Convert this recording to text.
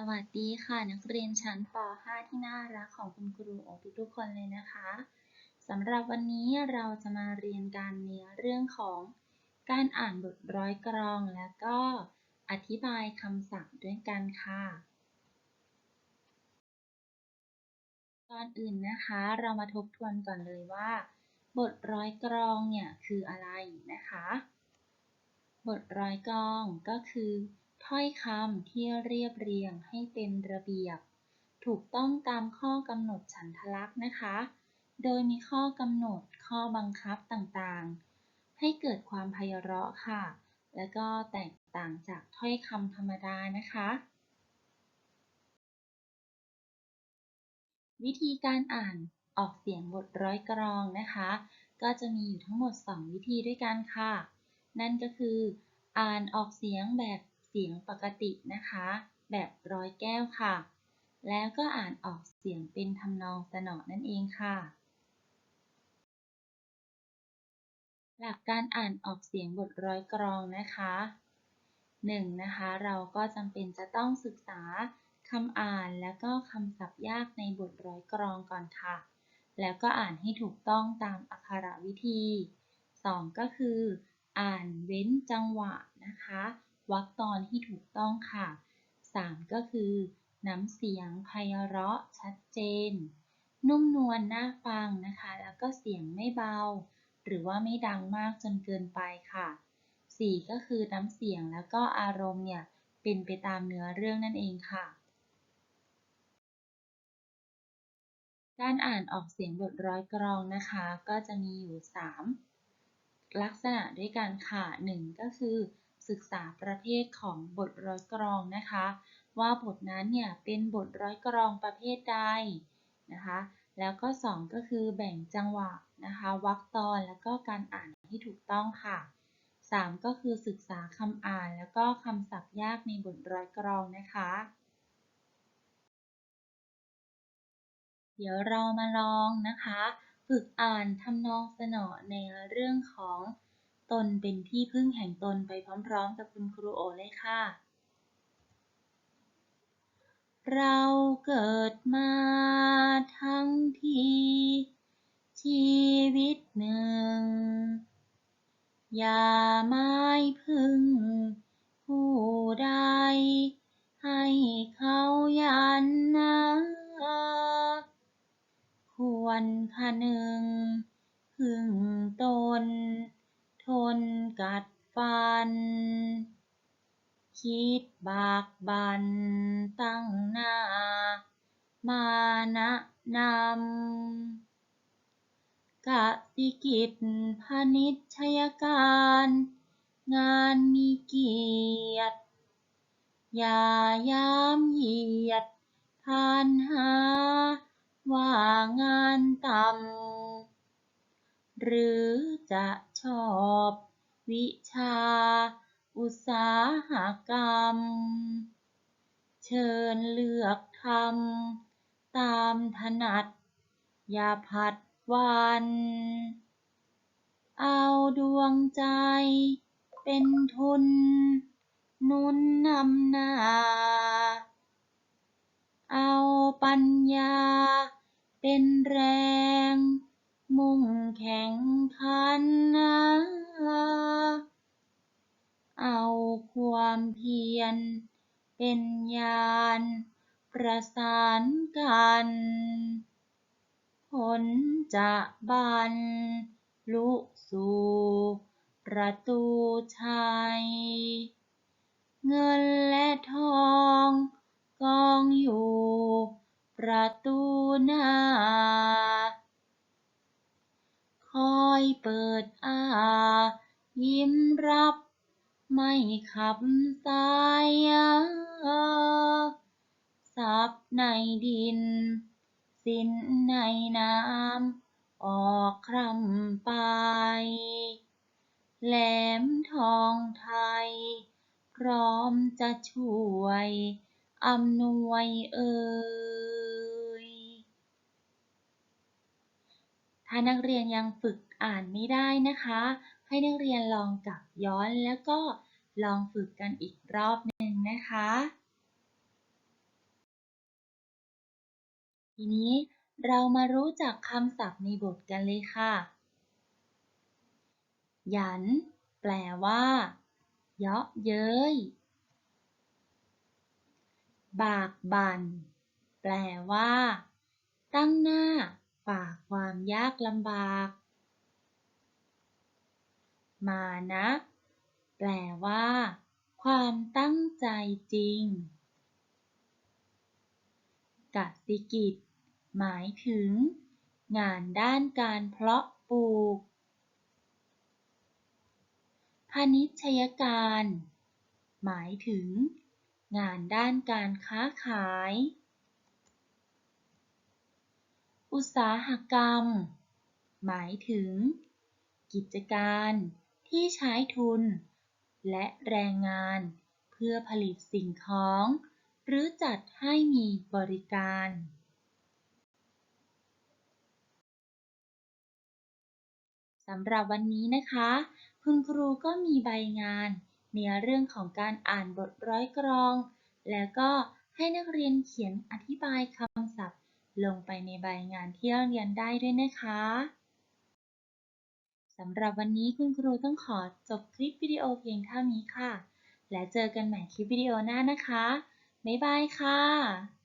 สวัสดีค่ะนักเรียนชั้นป .5 ที่น่ารักของคุณครูโอทุกๆคนเลยนะคะสำหรับวันนี้เราจะมาเรียนการเนื้อเรื่องของการอ่านบทร้อยกรองและก็อธิบายคำศัพท์ด้วยกันค่ะก่อนอื่นนะคะเรามาทบทวนก่อนเลยว่า บทร้อยกรองเนี่ยคืออะไรนะคะ บทร้อยกรองก็คือ ถ้อยคำที่เรียบเรียงให้เป็นระเบียบ ถูกต้องตามข้อกำหนดฉันทลักษณ์นะคะ โดยมีข้อกำหนดข้อบังคับต่างๆ ให้เกิดความไพเราะค่ะ และก็แตกต่างจากถ้อยคำธรรมดานะคะ วิธีการอ่านออกเสียงบทร้อยกรองนะคะ ก็จะมีอยู่ทั้งหมด 2 วิธีด้วยกันค่ะ นั่นก็คือ อ่านออกเสียงแบบ สียงปกตินะคะ แบบร้อยแก้วค่ะ แล้วก็อ่านออกเสียงเป็นทำนองสนอนั่นเองค่ะ หลักการอ่านออกเสียงบทร้อยกรองนะคะ 1. นะคะ เราก็จำเป็นจะต้องศึกษาคำอ่านและก็คำศัพท์ยากในบทร้อยกรองก่อนค่ะ แล้วก็อ่านให้ถูกต้องตามอักขระวิธี 2. ก็คือ อ่านเว้นจังหวะนะคะ วรรคตอนที่ถูกต้องค่ะ 3. ก็คือ น้ำเสียงไพเราะชัดเจน นุ่มนวลน่าฟังนะคะ แล้วก็เสียงไม่เบา หรือว่าไม่ดังมากจนเกินไปค่ะ 4. ก็คือน้ำเสียงแล้วก็อารมณ์เนี่ยเป็นไปตามเนื้อเรื่องนั่นเองค่ะ การอ่านออกเสียงบทร้อยกรองนะคะ ก็จะมีอยู่ 3 ลักษณะด้วยกันค่ะ 1 ก็คือ ศึกษาประเภทของบทร้อยกรองนะคะ ว่าบทนั้นเนี่ยเป็นบทร้อยกรองประเภทใดนะคะ แล้วก็ 2 ก็คือแบ่งจังหวะนะคะวรรคตอนแล้วก็การอ่านให้ถูกต้องค่ะ 3 ก็คือศึกษาคำอ่านแล้วก็คำศัพท์ยากในบทร้อยกรองนะคะ เดี๋ยวเรามาลองนะคะ ฝึกอ่านทำนองสนอในเรื่องของ ตนเป็นที่พึ่งแห่งตนไปพร้อมๆ กับคุณครูโอเลยค่ะ เราเกิดมาทั้งทีชีวิตหนึ่ง อย่าไม่พึ่ง ผู้ใด ให้เขายันนะ ควรคะหนึ่งพึ่งตนทนกัดฟัน คิดบากบันตั้งหน้า มานะนำกะสิกิจพนิชยการ งานมีเกียรติอย่ายามเหยียดทานหา ว่างานต่ำหรือจะชอบวิชา อุตสาหกรรม เชิญเลือกทำตามถนัด อย่าผัดวัน เอาดวงใจเป็นทุน นุนนำหน้า เอาปัญญาเป็นแรง มุ่งแข่งขันนะ เอาความเพียร เป็นญาณประสานกัน ผลจะบรรลุสู่ประตูชัย เงินและทองกองอยู่ประตูหน้า คอยเปิดอายิ้มรับ ไม่ขับสายทรัพย์ในดิน สินในน้ำ ออกคร่ำไป แหลมทองไทย พร้อมจะช่วยอำนวยเอ่ย ถ้านักเรียนยังฝึกอ่านไม่ได้นะคะ ให้นักเรียนลองกลับย้อนแล้วก็ลองฝึกกันอีกรอบหนึ่งนะคะ ทีนี้เรามารู้จักคำศัพท์ในบทกันเลยค่ะ หยัน แปลว่า เยาะเย้ย บากบั่น แปลว่า ตั้งหน้าฝ่าความยากลำบาก มานะ แปลว่า ความตั้งใจจริงกสิกิจ หมายถึง งานด้านการเพาะปลูก พาณิชยการ หมายถึง งานด้านการค้าขาย อุตสาหกรรม หมายถึง กิจการ ที่ใช้ทุน และแรงงาน เพื่อผลิตสิ่งของ หรือจัดให้มีบริการสำหรับวันนี้นะคะ คุณครูก็มีใบงานในเรื่องของการอ่านบทร้อยกรอง แล้วก็ให้นักเรียนเขียนอธิบายคำศัพท์ ลงไปในใบงานที่เรียนได้ด้วยนะคะ สำหรับวันนี้คุณครูต้องขอจบคลิปวิดีโอเพียงเท่านี้ค่ะ และเจอกันใหม่คลิปวิดีโอหน้านะคะ บ๊ายบายค่ะ